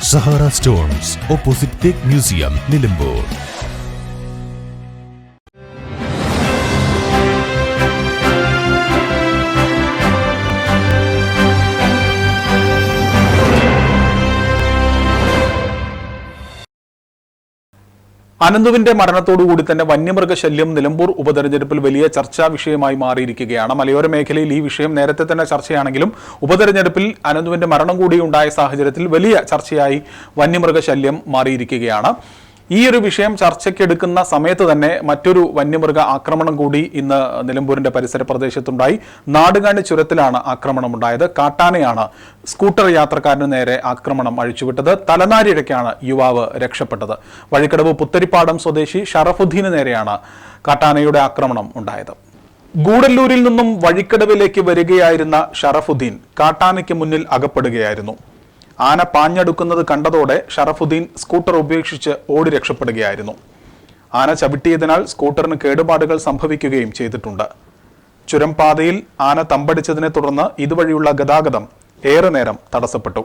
Sahara stones opposite teak museum Nilambur. അനന്തുവിന്റെ മരണത്തോടുകൂടി തന്നെ വന്യമൃഗശല്യം നിലമ്പൂർ ഉപതെരഞ്ഞെടുപ്പിൽ വലിയ ചർച്ചാ വിഷയമായി മാറിയിരിക്കുകയാണ്. മലയോര മേഖലയിൽ ഈ വിഷയം നേരത്തെ തന്നെ ചർച്ചയാണെങ്കിലും ഉപതെരഞ്ഞെടുപ്പിൽ അനന്തുവിന്റെ മരണം കൂടി ഉണ്ടായ സാഹചര്യത്തിൽ വലിയ ചർച്ചയായി വന്യമൃഗശല്യം മാറിയിരിക്കുകയാണ്. ഈ ഒരു വിഷയം ചർച്ചയ്ക്കെടുക്കുന്ന സമയത്ത് തന്നെ മറ്റൊരു വന്യമൃഗ ആക്രമണം കൂടി ഇന്ന് നിലമ്പൂരിന്റെ പരിസര പ്രദേശത്തുണ്ടായി. നാടുകാണി ചുരത്തിലാണ് ആക്രമണമുണ്ടായത് കാട്ടാനയാണ് സ്കൂട്ടർ യാത്രക്കാരന് നേരെ ആക്രമണം അഴിച്ചുവിട്ടത്. തലനാരിഴയ്ക്കാണ് യുവാവ് രക്ഷപ്പെട്ടത്. വഴിക്കടവ് പുത്തരിപ്പാടം സ്വദേശി ഷറഫുദ്ദീന് നേരെയാണ് കാട്ടാനയുടെ ആക്രമണം ഉണ്ടായത്. ഗൂഡല്ലൂരിൽ നിന്നും വഴിക്കടവിലേക്ക് വരികയായിരുന്ന ഷറഫുദ്ദീൻ കാട്ടാനയ്ക്ക് മുന്നിൽ അകപ്പെടുകയായിരുന്നു. ആന പാഞ്ഞടുക്കുന്നത് കണ്ടതോടെ ഷറഫുദ്ദീൻ സ്കൂട്ടർ ഉപേക്ഷിച്ച് ഓടി രക്ഷപ്പെടുകയായിരുന്നു. ആന ചവിട്ടിയതിനാൽ സ്കൂട്ടറിന് കേടുപാടുകൾ സംഭവിക്കുകയും ചെയ്തിട്ടുണ്ട്. ചുരം പാതയിൽ ആന തമ്പടിച്ചതിനെ തുടർന്ന് ഇതുവഴിയുള്ള ഗതാഗതം ഏറെ നേരം തടസ്സപ്പെട്ടു.